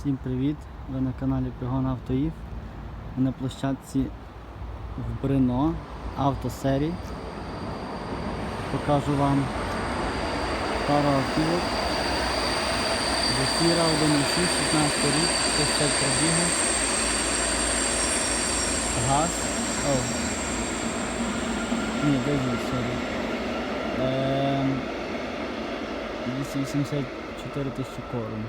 Всім привіт! Ви на каналі Пригон Автоїв. Ми на площадці в Брино автосерії. Покажу вам пару автівок. Зефіра 1.6, 16 рік, 160 пробігу. Газ. О. Ні, дизель, сорі. Ем, 284 тисячі корм.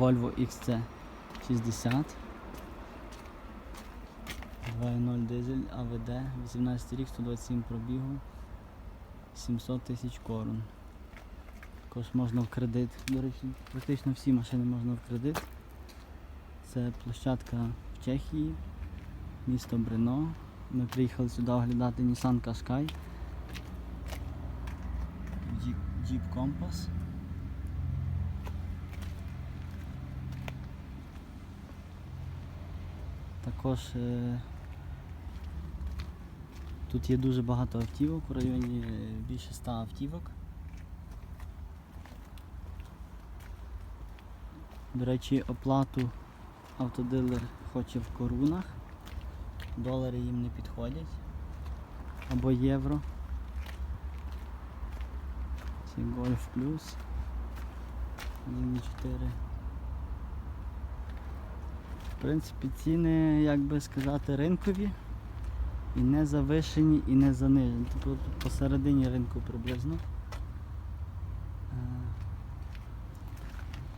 Volvo XC60 2.0 дизель АВД, 18 рік, 127 пробігу, 700 тисяч корон. Також можна в кредит. До речі, практично всі машини можна в кредит. Це площадка в Чехії, місто Брно. Ми приїхали сюди оглядати Nissan Qashqai. Jeep Compass. Також е, тут є дуже багато автівок, у районі е, більше 100 автівок. До речі, оплату автодилер хоче в корунах. Долари їм не підходять. Або євро. Це Golf Plus. 1.4. В принципі, ціни, як би сказати, ринкові. І не завишені, і не занижені. Тобто посередині ринку приблизно. Е,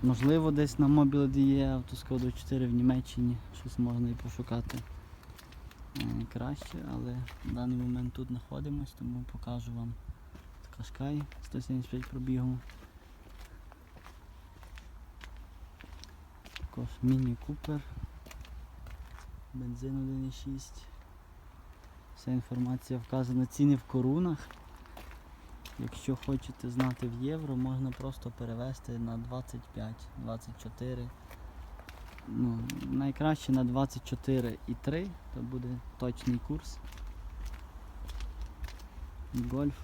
Можливо, десь на мобілді є автоскоду 4 в Німеччині, щось можна і пошукати е, краще, але в даний момент тут знаходимось, тому покажу вам Кашкай 175 пробігу. Також Міні Купер, бензин 1.6. Вся інформація вказана. Ціни в корунах. Якщо хочете знати в євро, можна просто перевести на 25-24. Ну, найкраще на 24,3, то буде точний курс. Гольф.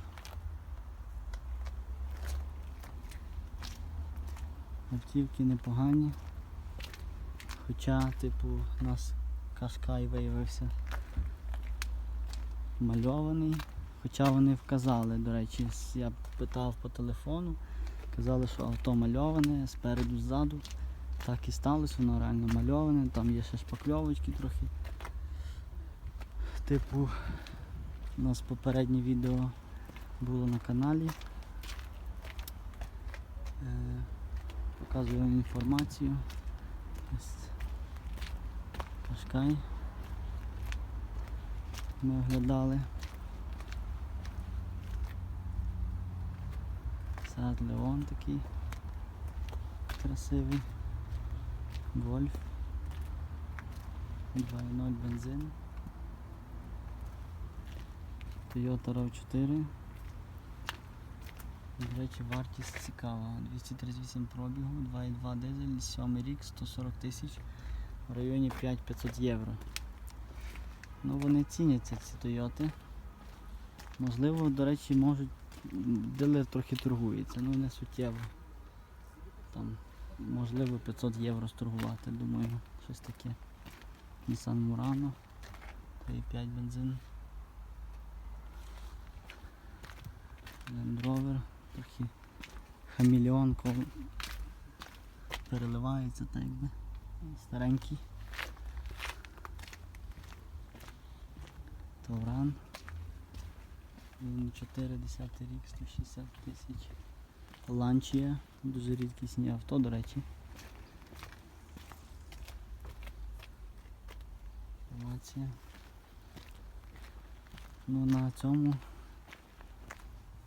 Автівки непогані. Хоча, типу, у нас Кашкай виявився мальований. Хоча вони вказали, до речі, я питав по телефону, казали, що авто мальоване, спереду, ззаду. Так і сталося, воно реально мальоване, там є ще шпакльовочки трохи. Типу, у нас попереднє відео було на каналі. Е, показую інформацію. Кашкай. Ми оглядали. Сад Леон такий красивий. Гольф. 2.0 бензин. Toyota RAV4. До речі, вартість цікава. 238 пробігу, 2.2 дизель, 7 рік, 140 тисяч, в районі 5-500 євро. Ну вони ціняться ці Тойоти. Можливо, до речі, можуть дилер трохи торгується, ну не суттєво. Там, можливо, 500 євро сторгувати, думаю, щось таке. Nissan Murano, 3.5 бензин. Land Rover, трохи хамільон переливається так якби. Старенький. Тавран. 4 10 рік, 160 тисяч. Ланчія, дуже рідкісні авто, до речі. Інформація. Ну на цьому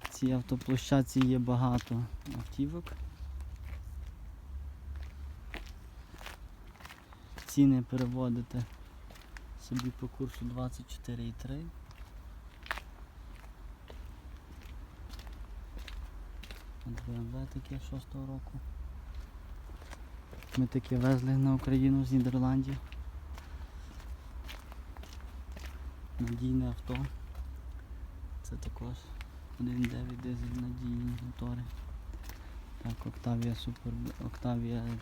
цій автоплощадці є багато автівок. Ціни переводите собі по курсу 24,3. От BMW таке 6-го року. Ми таке везли на Україну з Нідерландів. Надійне авто. Це також 1.9 дизель надійні мотори. Так, Octavia Super Octavia е,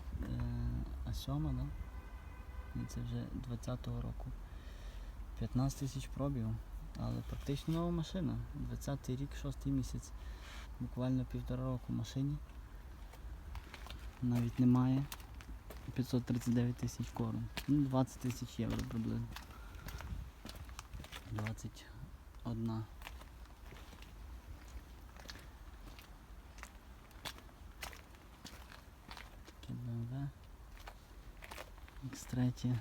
A7, да? І це вже 20-го року. 15 тисяч пробігу, але практично нова машина. 20-й рік, 6 місяць. Буквально півтора року машині. Навіть немає. 539 тисяч корм. Ну, 20 тисяч євро приблизно. 21. Таке BMW. X3.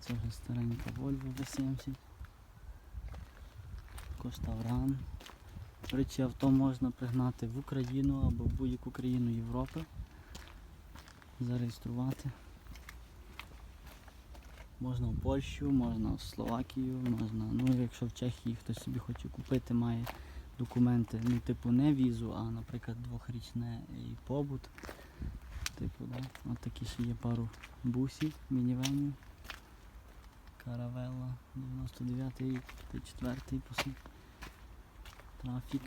Це вже старенька Volvo V70. Також Тавран. До речі, авто можна пригнати в Україну або в будь-яку країну Європи. Зареєструвати. Можна в Польщу, можна в Словакію, можна, ну якщо в Чехії хтось собі хоче купити, має документи, ну типу не візу, а наприклад двохрічне і побут. Типу, да? От такі ще є пару бусів, мінівенів. Каравелла 99 рік, 4 по суті. Трафік.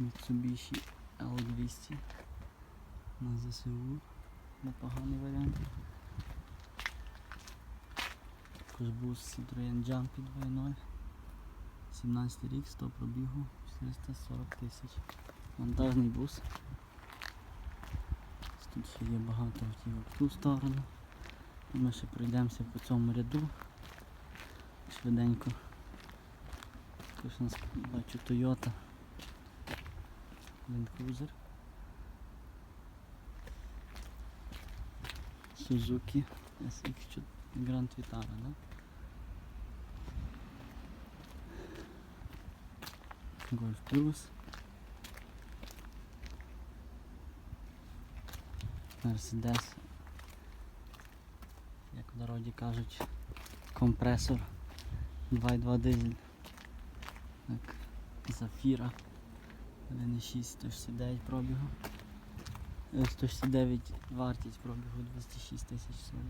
Mitsubishi L200 на ЗСУ. Непоганий варіант. Також бус Citroen Jumpy 2.0. 17 рік, 100 пробігу, 440 тисяч. Вантажний бус. Тут ще є багато автівок в ту сторону. Ми ще пройдемося по цьому ряду швиденько. Також у нас бачу Toyota Land Cruiser. Suzuki SX Grand Vitara, да? Golf. Мерседес. Як в народі кажуть, компресор 2.2 дизель. Так, Зафіра 1.6 169 пробігу. Е, 169 вартість пробігу 206 тисяч сорок.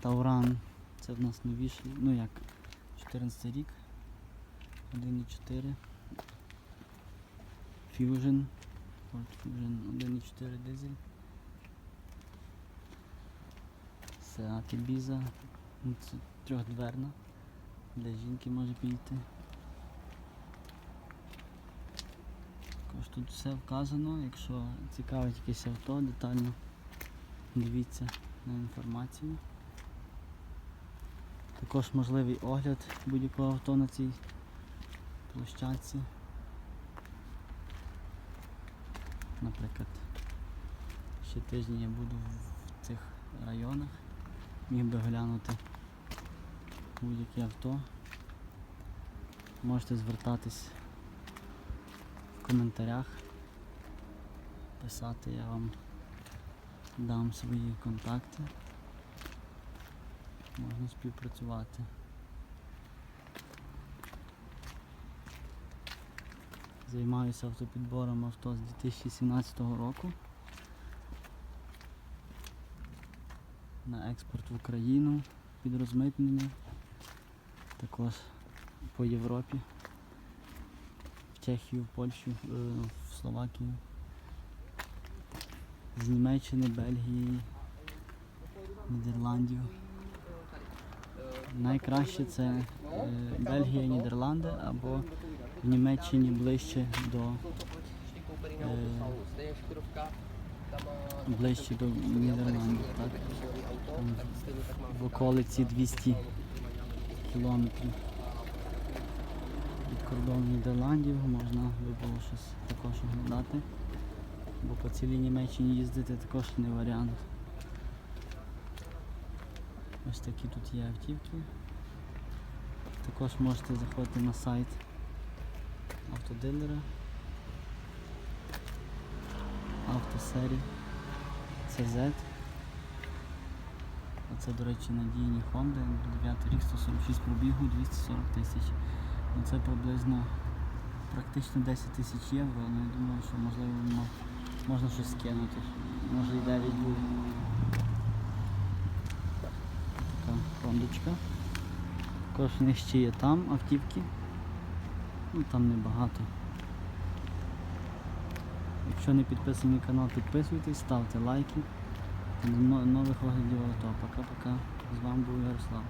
Тауран, це в нас новіший, ну як, 14 рік. 1.4. Fusion. Ford Fusion 1.4 дизель. Seat Ibiza. Ну, Це трьохдверна. Для жінки може підійти. Також тут все вказано, якщо цікавить якесь авто, детально дивіться на інформацію. Також можливий огляд будь-якого авто на цій площадці. Наприклад, ще тиждень я буду в цих районах, міг би глянути будь-яке авто. Можете звертатись в коментарях, писати, я вам дам свої контакти. Можна співпрацювати. Займаюся автопідбором авто з 2017 року. На експорт в Україну під розмитнення. Також по Європі. В Чехію, в Польщу, е, в Словакію. З Німеччини, Бельгії, Нідерландів. Найкраще це е, Бельгія, Нідерланди або в Німеччині ближче до ближче до Нідерландів, так? Там в околиці 200 кілометрів від кордону Нідерландів можна би було щось також оглядати. Бо по цілій Німеччині їздити також не варіант. Ось такі тут є автівки. Також можете заходити на сайт автодилера. Автосері CZ. Оце, до речі, надійні Honda, 9 рік, 146 пробігу, 240 тисяч. Ну, Це приблизно практично 10 тисяч євро, але я думаю, що можливо мо- можна щось скинути. Може і 9 буде. Така Хондочка. Також в них ще є там автівки. Ну там небагато. Якщо не підписані на канал, підписуйтесь, ставте лайки. До нових оглядів авто. Пока-пока. З вами був Ярослав.